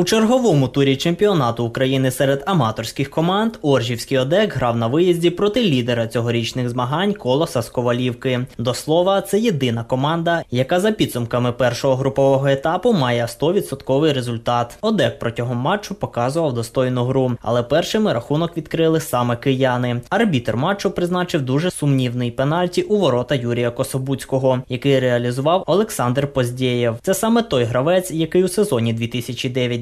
У черговому турі чемпіонату України серед аматорських команд Оржівський ОДЕК грав на виїзді проти лідера цьогорічних змагань Колоса з Ковалівки. До слова, це єдина команда, яка за підсумками першого групового етапу має 100% результат. ОДЕК протягом матчу показував достойну гру, але першими рахунок відкрили саме кияни. Арбітер матчу призначив дуже сумнівний пенальті у ворота Юрія Кособуцького, який реалізував Олександр Поздєєв. Це саме той гравець, який у сезоні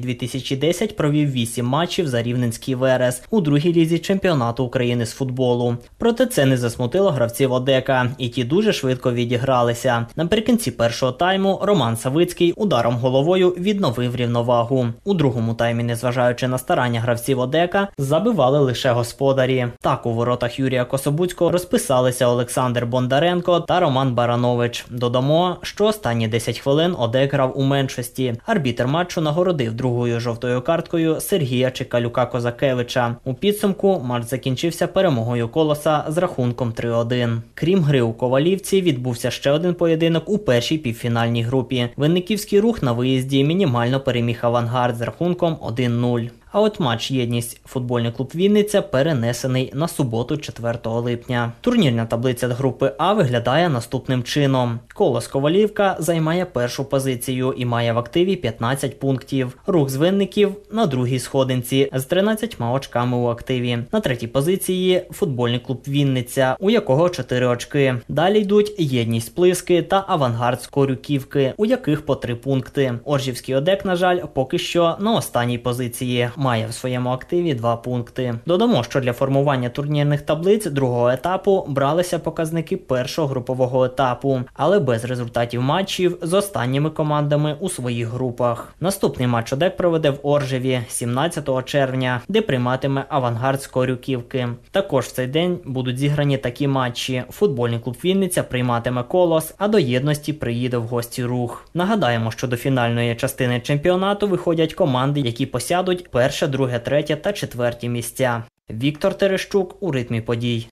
2009-2010 провів 8 матчів за Рівненський Верес у другій лізі чемпіонату України з футболу. Проте це не засмутило гравців Одека, і ті дуже швидко відігралися. Наприкінці першого тайму Роман Савицький ударом головою відновив рівновагу. У другому таймі, незважаючи на старання гравців Одека, забивали лише господарі. Так у воротах Юрія Кособуцького розписалися Олександр Бондаренко та Роман Баранович. Додамо, що останні 10 хвилин Одек грав у меншості. Арбітер матчу нагородив другою жовтою карткою Сергія Чекалюка Козакевича. У підсумку матч закінчився перемогою колоса з рахунком 3-1. Крім гри у Ковалівці, відбувся ще один поєдинок у першій півфінальній групі. Винниківський рух на виїзді мінімально переміг авангард з рахунком 1-0. А от матч єдність футбольний клуб Вінниця перенесений на суботу, 4 липня. Турнірна таблиця групи А виглядає наступним чином: Колос Ковалівка займає першу позицію і має в активі 15 пунктів. Рух з винників на другій сходинці з 13 очками у активі. На третій позиції футбольний клуб Вінниця, у якого 4 очки. Далі йдуть єдність Плиски та авангард з Корюківки, у яких по 3 пункти. Оржівський Одек, на жаль, поки що на останній позиції має в своєму активі 2 пункти. Додамо, що для формування турнірних таблиць другого етапу бралися показники першого групового етапу, але без результатів матчів з останніми командами у своїх групах. Наступний матч ОДЕК проведе в Оржеві 17 червня, де прийматиме авангард з Корюківки. Також в цей день будуть зіграні такі матчі. Футбольний клуб Вінниця прийматиме колос, а до єдності приїде в гості рух. Нагадаємо, що до фінальної частини чемпіонату виходять команди, які посядуть перше, друге, третє та четверті місця. Віктор Терещук у ритмі подій.